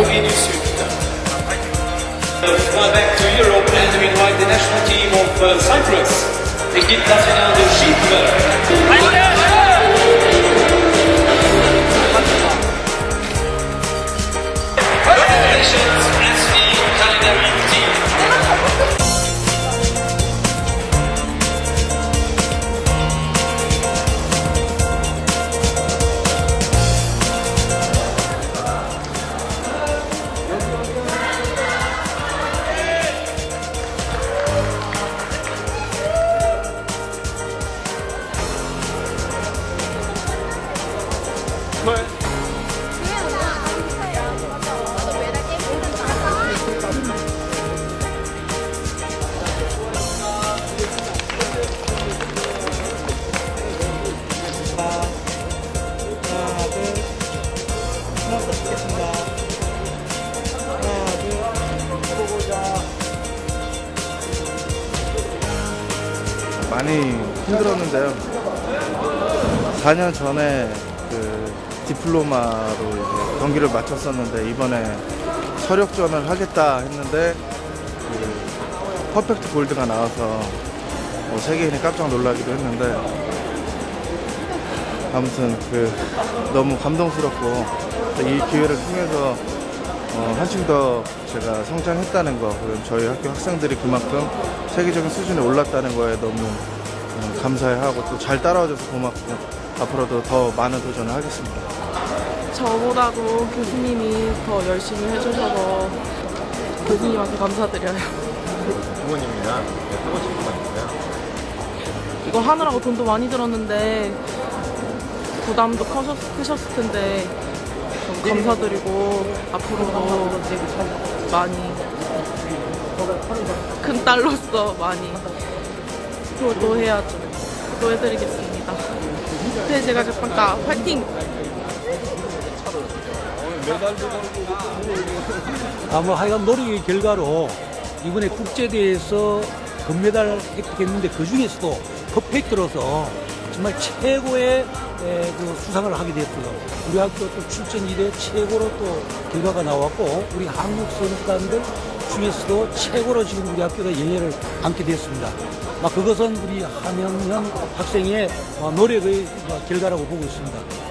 from Linus We fly back to Europe and we invite the national team of uh, Cyprus. They give Tatiana the sheep. 보고자. 많이 힘들었는데요. 4년 전에 그 디플로마로 이제 경기를 마쳤었는데 이번에 서력전을 하겠다 했는데 그 퍼펙트 골드가 나와서 뭐 세계인이 깜짝 놀라기도 했는데 아무튼 그 너무 감동스럽고 이 기회를 통해서 어, 한층 더 제가 성장했다는 거 그리고 저희 학교 학생들이 그만큼 세계적인 수준에 올랐다는 거에 너무 어, 감사해하고 또 잘 따라와줘서 고맙고 앞으로도 더 많은 도전을 하겠습니다. 저보다도 교수님이 더 열심히 해주셔서 교수님한테 감사드려요. 부모님이나 하고 싶은 거 있어요? 이거 하느라고 돈도 많이 들었는데 부담도 커셨, 크셨을 텐데 좀 감사드리고 앞으로도 많이 큰 딸로서 많이 효도해야죠. 효도해드리겠습니다. 네, 제가 잠깐 화이팅! 아, 뭐 하여간 노력의 결과로 이번에 국제대회에서 금메달 획득했는데 그 중에서도 퍼펙트로서 정말 최고의 에, 그 수상을 하게 됐고요. 우리 학교 또 출전 이래 최고로 또 결과가 나왔고 우리 한국 선수단들 중에서도 최고로 지금 우리 학교가 영예를 안게 됐습니다. 막 그것은 우리 한영현 학생의 어, 노력의 어, 결과라고 보고 있습니다.